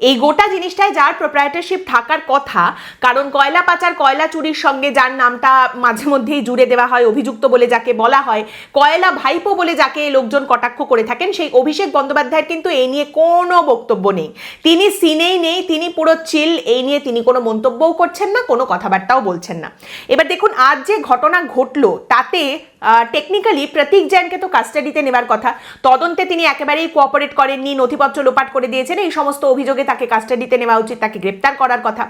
এই গোটা জিনিসটায় যার প্রোপ্রাইটারশিপ থাকার কথা, কারণ কয়লা পাচার, কয়লা চুরির সঙ্গে যার নামটা মাঝে মধ্যেই জুড়ে দেওয়া হয়, অভিযুক্ত বলে যাকে বলা হয়, কয়লা ভাইপো বলে যাকে লোকজন কটাক্ষ করে থাকেন, সেই অভিষেক বন্দ্যোপাধ্যায়ের কিন্তু এই নিয়ে কোনো বক্তব্য নেই। তিনি সিনেই নেই, তিনি পুরো চিল এই নিয়ে তিনি কোনো মন্তব্যও করছেন না, কোনো কথাবার্তাও বলছেন না। এবার দেখুন, আজ যে ঘটনা ঘটলো, তাতে টেকনিক্যালি প্রতীক জৈনকে তো কাস্টাডিতে নেবার কথা। তদন্তে তিনি একেবারেই কোঅপারেট করেননি, নথিপত্র লোপাট করে দিয়েছেন, এই সমস্ত অভিযোগে তাকে কাস্টাডিতে নেওয়া উচিত, তাকে গ্রেপ্তার করার কথা।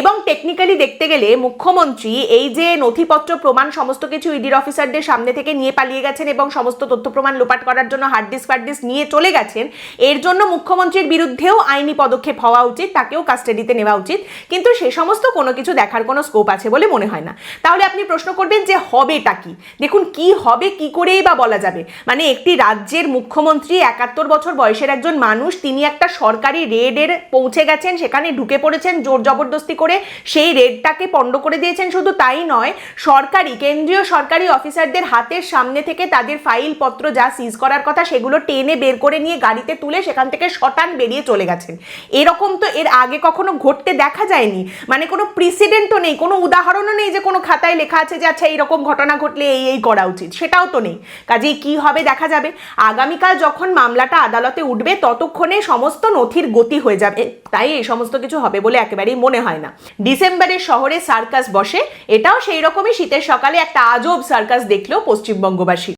এবং টেকনিক্যালি দেখতে গেলে মুখ্যমন্ত্রী এই যে নথিপত্র প্রমাণ সমস্ত কিছু ইডির অফিসারদের সামনে থেকে নিয়ে পালিয়ে গেছেন এবং সমস্ত তথ্য প্রমাণ লোপাট করার জন্য হার্ড ডিস্ক ফার্ড ডিস্ক নিয়ে চলে গেছেন, এর জন্য মুখ্যমন্ত্রীর বিরুদ্ধেও আইনি পদক্ষেপ হওয়া উচিত, তাকেও কাস্টাডিতে নেওয়া উচিত। কিন্তু সে সমস্ত কোনো কিছু দেখার কোনো স্কোপ আছে বলে মনে হয় না। তাহলে আপনি প্রশ্ন করবেন যে হবেটা কি? দেখুন কি হবে, কি করেই বা বলা যাবে? মানে একটি রাজ্যের মুখ্যমন্ত্রী একাত্তর বছর বয়সের একজন মানুষ, তিনি একটা সরকারি রেডের পৌঁছে গেছেন, সেখানে ঢুকে পড়েছেন জোর জবরদস্তি করে। সেই রেডটাকে পণ্ড করে দিয়েছেন, শুধু তাই নয়, সরকারি, কেন্দ্রীয় সরকারি অফিসারদের হাতের সামনে থেকে তাদের ফাইল পত্র যা সিজ করার কথা, সেগুলো টেনে বের করে নিয়ে গাড়িতে তুলে সেখান থেকে শটান বেরিয়ে চলে গেছেন। এরকম তো এর আগে কখনো ঘটতে দেখা যায়নি। মানে কোনো প্রিসিডেন্টও নেই, কোনো উদাহরণও নেই যে কোনো খাতায় লেখা আছে যে আচ্ছা এইরকম ঘটনা ঘটলে এই এই করা। উচিত। সেটাও তো নেই। কাজেই কি হবে দেখা যাবে। আগামীকাল যখন মামলাটা আদালতে উঠবে, ততক্ষণে সমস্ত নথির গতি হয়ে যাবে। তাই এই সমস্ত কিছু হবে বলে একেবারেই মনে হয় না। ডিসেম্বরে শহরে সার্কাস বসে। এটাও সেই রকমই শীতের সকালে একটা আজব সার্কাস দেখলেও পশ্চিমবঙ্গবাসী।